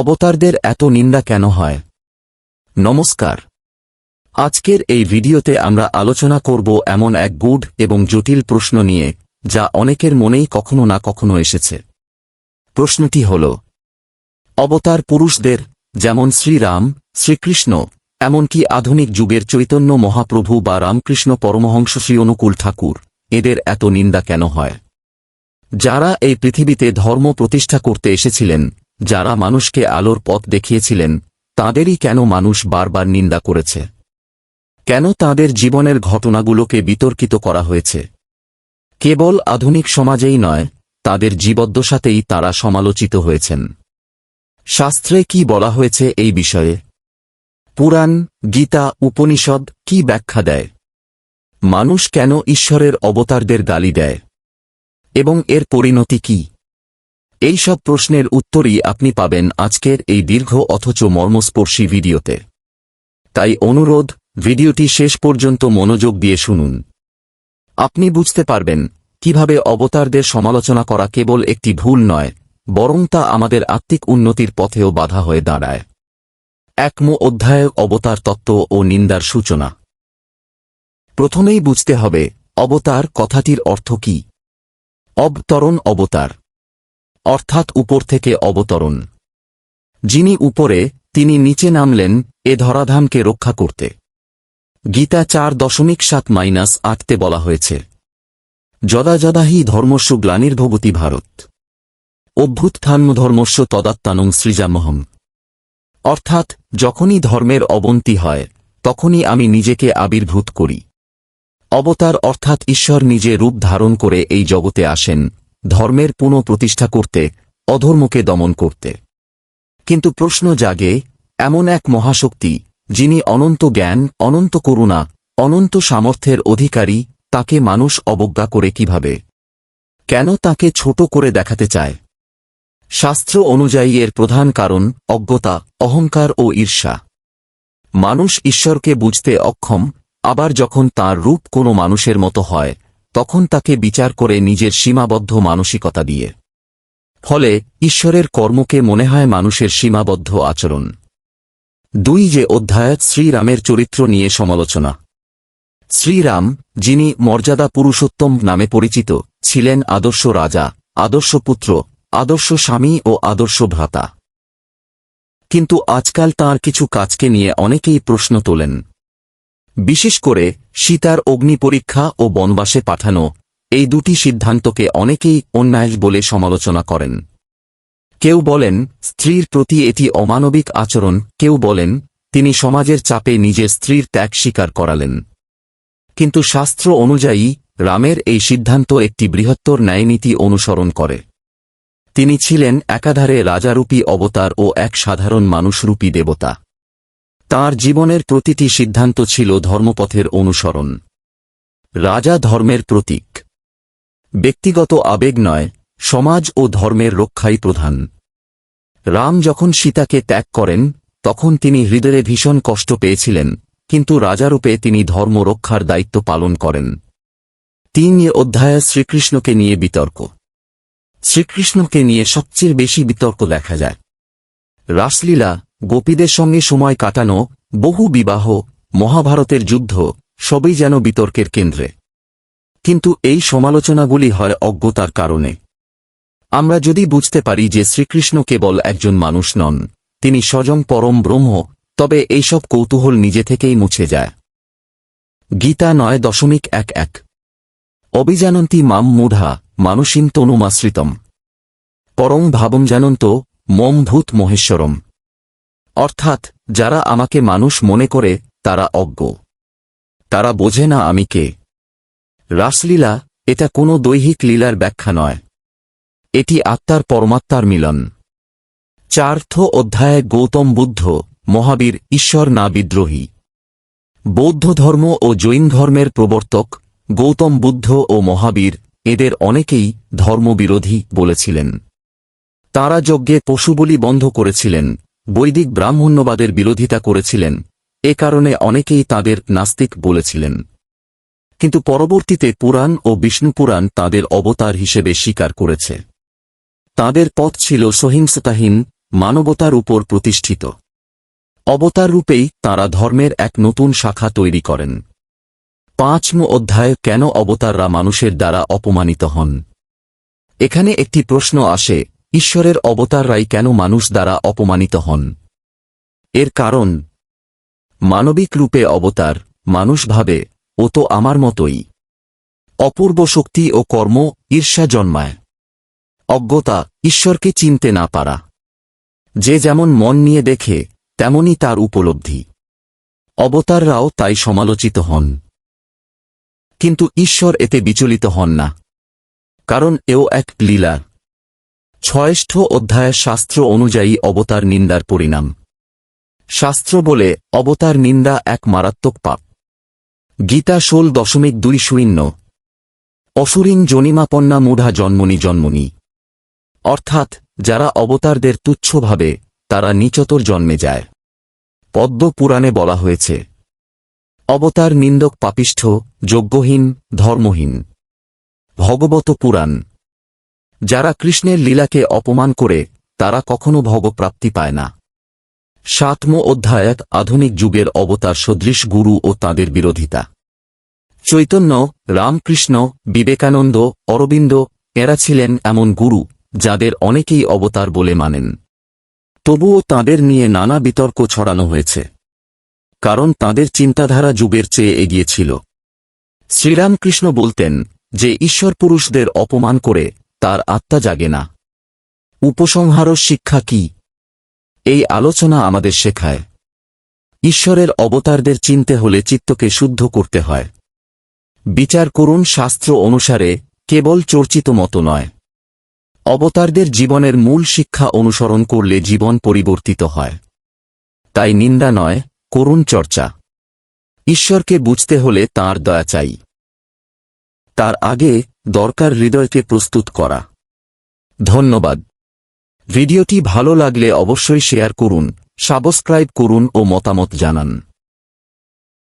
অবতারদের এত নিন্দা কেন হয়? নমস্কার। আজকের এই ভিডিওতে আমরা আলোচনা করব এমন এক গুড এবং জটিল প্রশ্ন নিয়ে, যা অনেকের মনেই কখনো না কখনো এসেছে। প্রশ্নটি হল, অবতার পুরুষদের, যেমন শ্রীরাম, শ্রীকৃষ্ণ, এমনকি আধুনিক যুগের চৈতন্য মহাপ্রভু বা রামকৃষ্ণ পরমহংস শ্রী অনুকূল ঠাকুর, এদের এত নিন্দা কেন হয়? যারা এই পৃথিবীতে ধর্ম প্রতিষ্ঠা করতে এসেছিলেন যারা মানুষকে আলোর পথ দেখিয়েছিলেন, তাঁদেরই কেন মানুষ বারবার নিন্দা করেছে? কেন তাদের জীবনের ঘটনাগুলোকে বিতর্কিত করা হয়েছে? কেবল আধুনিক সমাজেই নয়, তাদের জীবদ্দশাতেই তারা সমালোচিত হয়েছেন। শাস্ত্রে কি বলা হয়েছে এই বিষয়ে? পুরাণ, গীতা, উপনিষদ কি ব্যাখ্যা দেয়? মানুষ কেন ঈশ্বরের অবতারদের গালি দেয়? এবং এর পরিণতি কি? এই সব প্রশ্নের উত্তরই আপনি পাবেন আজকের এই দীর্ঘ অথচ মর্মস্পর্শী ভিডিওতে। তাই অনুরোধ, ভিডিওটি শেষ পর্যন্ত মনোযোগ দিয়ে শুনুন। আপনি বুঝতে পারবেন কীভাবে অবতারদের সমালোচনা করা কেবল একটি ভুল নয়, বরং তা আমাদের আত্মিক উন্নতির পথেও বাধা হয়ে দাঁড়ায়। একম অধ্যায় অবতার তত্ত্ব ও নিন্দার সূচনা। প্রথমেই বুঝতে হবে, অবতার কথাটির অর্থ কি? অবতরণ অবতার। অর্থাৎ উপর থেকে অবতরণ। যিনি উপরে, তিনি নিচে নামলেন, এ ধরাধামকে রক্ষা করতে। গীতা চার দশমিক সাত মাইনাস আটতে বলা হয়েছে, যদা যদাহি ধর্মস্য গ্লানির্ভবতী ভারত। অভ্যুত্থান ধর্মস্য তদাত্মানং সৃজামহম। অর্থাৎ, যখনই ধর্মের অবন্তি হয়, তখনই আমি নিজেকে আবির্ভূত করি। অবতার অর্থাৎ ঈশ্বর নিজে রূপ ধারণ করে এই জগতে আসেন ধর্মের পুনঃ প্রতিষ্ঠা করতে, অধর্মকে দমন করতে। কিন্তু প্রশ্ন জাগে, এমন এক মহাশক্তি, যিনি অনন্ত জ্ঞান, অনন্ত করুণা, অনন্ত সামর্থ্যের অধিকারী, তাকে মানুষ অবজ্ঞা করে কীভাবে? কেন তাকে ছোট করে দেখাতে চায়? শাস্ত্র অনুযায়ী এর প্রধান কারণ অজ্ঞতা, অহংকার ও ঈর্ষা। মানুষ ঈশ্বরকে বুঝতে অক্ষম, আবার যখন তার রূপ কোনো মানুষের মতো হয় তখন তাকে বিচার করে নিজের সীমাবদ্ধ মানসিকতা দিয়ে। ফলে, ঈশ্বরের কর্মকে মনে হয় মানুষের সীমাবদ্ধ আচরণ। দুই যে অধ্যায়ত শ্রীরামের চরিত্র নিয়ে সমালোচনা। শ্রীরাম, যিনি মর্যাদা পুরুষোত্তম নামে পরিচিত, ছিলেন আদর্শ রাজা, আদর্শ পুত্র, আদর্শ স্বামী ও আদর্শ ভ্রাতা। কিন্তু আজকাল তার কিছু কাজকে নিয়ে অনেকেই প্রশ্ন তোলেন। বিশেষ করে সীতার অগ্নি পরীক্ষা ও বনবাসে পাঠানো এই দুটি সিদ্ধান্তকে অনেকেই অন্যায় বলে সমালোচনা করেন। কেউ বলেন, স্ত্রীর প্রতি এটি অমানবিক আচরণ, কেউ বলেন, তিনি সমাজের চাপে নিজের স্ত্রীর ত্যাগ স্বীকার করালেন। কিন্তু শাস্ত্র অনুযায়ী, রামের এই সিদ্ধান্ত একটি বৃহত্তর ন্যায়নীতি অনুসরণ করে। তিনি ছিলেন একাধারে রাজারূপী অবতার ও এক সাধারণ মানুষরূপী দেবতা। তার জীবনের প্রতিটি সিদ্ধান্ত ছিল ধর্মপথের অনুসরণ। রাজা ধর্মের প্রতীক। ব্যক্তিগত আবেগ নয়, সমাজ ও ধর্মের রক্ষাই প্রধান। রাম যখন সীতাকে ত্যাগ করেন, তখন তিনি হৃদয়ে ভীষণ কষ্ট পেয়েছিলেন, কিন্তু রাজারূপে তিনি ধর্ম রক্ষার দায়িত্ব পালন করেন। তিন অধ্যায়ে শ্রীকৃষ্ণকে নিয়ে বিতর্ক। শ্রীকৃষ্ণকে নিয়ে সবচেয়ে বেশি বিতর্ক দেখা যায়। রাসলীলা গোপীদের সঙ্গে সময় কাটানো, বহু বিবাহ, মহাভারতের যুদ্ধ, সবই যেন বিতর্কের কেন্দ্রে। কিন্তু এই সমালোচনাগুলি হয় অজ্ঞতার কারণে। আমরা যদি বুঝতে পারি যে শ্রীকৃষ্ণ কেবল একজন মানুষ নন, তিনি স্বয়ং পরম ব্রহ্ম, তবে এইসব কৌতূহল নিজে থেকেই মুছে যায়। গীতা নয় দশমিক এক এক। অভিজানন্তী মাম মূঢ়া মানুষীন তনুমাশ্রিতম। পরং ভাবম জানন্ত, মম ভূত মহেশ্বরম। অর্থাৎ, যারা আমাকে মানুষ মনে করে, তারা অজ্ঞ। তারা বোঝে না আমি কে। রাসলীলা, এটা কোনো দৈহিক লীলার ব্যাখ্যা নয়। এটি আত্মার পরমাত্মার মিলন। চার্থ অধ্যায়ে গৌতম বুদ্ধ, মহাবীর ঈশ্বর না বিদ্রোহী। বৌদ্ধ ধর্ম ও জৈন ধর্মের প্রবর্তক, গৌতম বুদ্ধ ও মহাবীর, এদের অনেকেই ধর্মবিরোধী বলেছিলেন। তারা যজ্ঞে পশুবলি বন্ধ করেছিলেন। বৈদিক ব্রাহ্মণ্যবাদের বিরোধিতা করেছিলেন। এ কারণে অনেকেই তাদের নাস্তিক বলেছিলেন। কিন্তু পরবর্তীতে পুরাণ ও বিষ্ণুপুরাণ তাদের অবতার হিসেবে স্বীকার করেছে। তাদের পথ ছিল সহিংসতাহীন, মানবতার উপর প্রতিষ্ঠিত। অবতার রূপেই তাঁরা ধর্মের এক নতুন শাখা তৈরি করেন। পাঁচম অধ্যায়, কেন অবতাররা মানুষের দ্বারা অপমানিত হন? এখানে একটি প্রশ্ন আসে ঈশ্বরের অবতাররাই কেন মানুষ দ্বারা অপমানিত হন? এর কারণ, মানবিক রূপে অবতার, মানুষ ভাবে, ও তো আমার মতোই। অপূর্ব শক্তি ও কর্ম ঈর্ষা জন্মায়। অজ্ঞতা ঈশ্বরকে চিনতে না পারা। যে যেমন মন নিয়ে দেখে, তেমনই তার উপলব্ধি। অবতাররাও তাই সমালোচিত হন। কিন্তু ঈশ্বর এতে বিচলিত হন না। কারণ এও এক লীলা। ছয়ষ্ঠ অধ্যায় শাস্ত্র অনুযায়ী অবতার নিন্দার পরিণাম। শাস্ত্র বলে, অবতার নিন্দা এক মারাত্মক পাপ। গীতা ষোল দশমিক দুই শূন্য। অসুরিন জনিমাপন্না মূঢ়া জন্মনি জন্মনি। অর্থাৎ, যারা অবতারদের তুচ্ছভাবে তারা নিচতর জন্মে যায়। পদ্ম পুরাণে বলা হয়েছে, অবতার নিন্দক পাপিষ্ঠ, যজ্ঞহীন, ধর্মহীন। ভগবত পুরাণ। যারা কৃষ্ণের লীলাকে অপমান করে, তারা কখনো ভগপ্রাপ্তি পায় না। সাতম অধ্যায়ত আধুনিক যুগের অবতার সদৃশ গুরু ও তাদের বিরোধিতা। চৈতন্য, রামকৃষ্ণ, বিবেকানন্দ, অরবিন্দ, এরা ছিলেন এমন গুরু, যাদের অনেকেই অবতার বলে মানেন। তবুও তাদের নিয়ে নানা বিতর্ক ছড়ানো হয়েছে। কারণ তাদের চিন্তাধারা যুগের চেয়ে এগিয়ে ছিল। শ্রীরামকৃষ্ণ বলতেন যে ঈশ্বর পুরুষদের অপমান করে তার আত্মা জাগে না। উপসংহার শিক্ষা কি? এই আলোচনা আমাদের শেখায়। ঈশ্বরের অবতারদের চিনতে হলে চিত্তকে শুদ্ধ করতে হয়। বিচার করুন শাস্ত্র অনুসারে কেবল চর্চিত মতো নয়। অবতারদের জীবনের মূল শিক্ষা অনুসরণ করলে জীবন পরিবর্তিত হয়। তাই নিন্দা নয়, করুণ চর্চা। ঈশ্বরকে বুঝতে হলে তার দয়া চাই। তার আগে দরকার হৃদয়কে প্রস্তুত করা। ধন্যবাদ। ভিডিওটি ভালো লাগলে অবশ্যই শেয়ার করুন, সাবস্ক্রাইব করুন ও মতামত জানান।